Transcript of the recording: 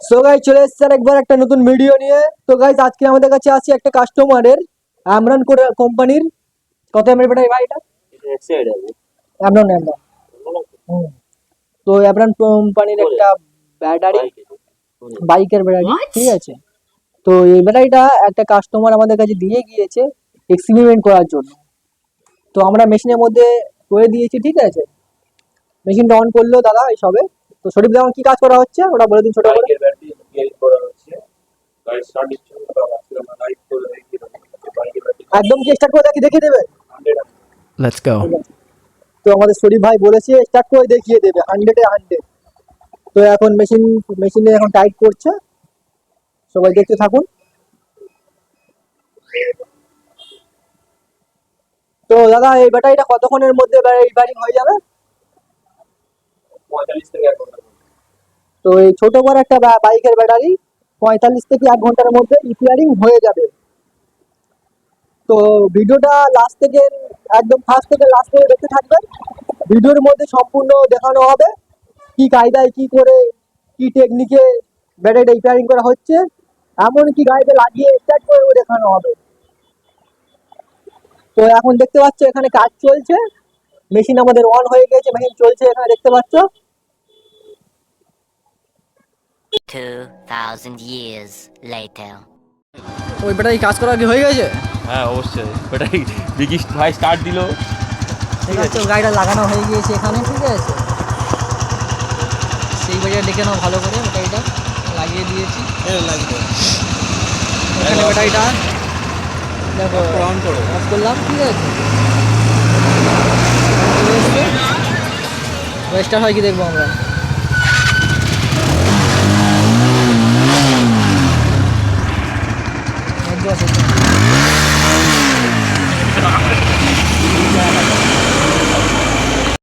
So guys চলে এসেছে আর একবার একটা নতুন ভিডিও নিয়ে। তো গাইজ আজকে আমাদের কাছে আছে একটা কাস্টমারের আমরান করে কোম্পানির কত এমএর ব্যাটারি ভাই এটা? আমরান আমরান হুম। তো আমরান কোম্পানির একটা ব্যাটারি। বাইকের ব্যাটারি। ঠিক আছে। তো এই ব্যাটারিটা একটা কাস্টমার আমাদের কাছে দিয়ে গিয়েছে এক্সপেরিমেন্ট করার জন্য। তো আমরা মেশিনের মধ্যে করে দিয়েছি ঠিক আছে? মেশিনটা অন করল দাদা এই সবে তো শরীফ যেমন কি কাজ করা হচ্ছে? ওটা বলে দিন ছোট করে। ব্যাটারি ব্যাটারি একদম কি স্টার্ট করে দেখি দেখিয়ে দেবে? 100 Let's go. তো আমাদের শরীফ ভাই বলেছে স্টার্ট করে দেখিয়ে দেবে হান্ড্রেডে হান্ড্রেড তো এখন মেশিন মেশিনে এখন টাইট করছে। সবাই দেখতে থাকুন। তো দাদা এই ব্যাটারিটা কতক্ষণের মধ্যে রিপেয়ারিং হয়ে যাবে? 45 থেকে 1 ঘণ্টা তো এই ছোট বড় একটা বাইকের ব্যাটারি পঁয়তাল্লিশ থেকে এক ঘণ্টার মধ্যে রিপেয়ারিং হয়ে যাবে। তো ভিডিওটা লাস্ট থেকে, একদম ফার্স্ট থেকে লাস্ট থেকে দেখতে থাকবেন। ভিডিওর মধ্যে সম্পূর্ণ দেখানো হবে। কি কায়দায় কি করে, কি টেকনিকে ব্যাটারিটা রিপেয়ারিং করা হচ্ছে এমন কি গাড়িতে লাগিয়ে স্টার্ট করেও দেখানো হবে। তো এখন দেখতে পাচ্ছ, এখানে কাজ চলছে। মেশিন আমাদের অন হয়ে গেছে মেশিন চলছে, এখানে দেখতে পাচ্ছ। 2,000 years later. ওই ব্যাটারি কাজ করা কি হয়ে গেছে? হ্যাঁ অবশ্যই। ওটাই দেখি ভাই স্টার্ট দিল। ঠিক আছে। গাড়িটা লাগানো হয়ে গিয়েছে এখানে ঠিক আছে। সেই বাড়িটা দেখে নাও ভালো করে ব্যাটারিটা লাগিয়ে দিয়েছি। এখানে ব্যাটারিটা দেখো অন করো অফ করলাম ঠিক আছে। ওয়েস্টার হয় কি দেখব আমরা?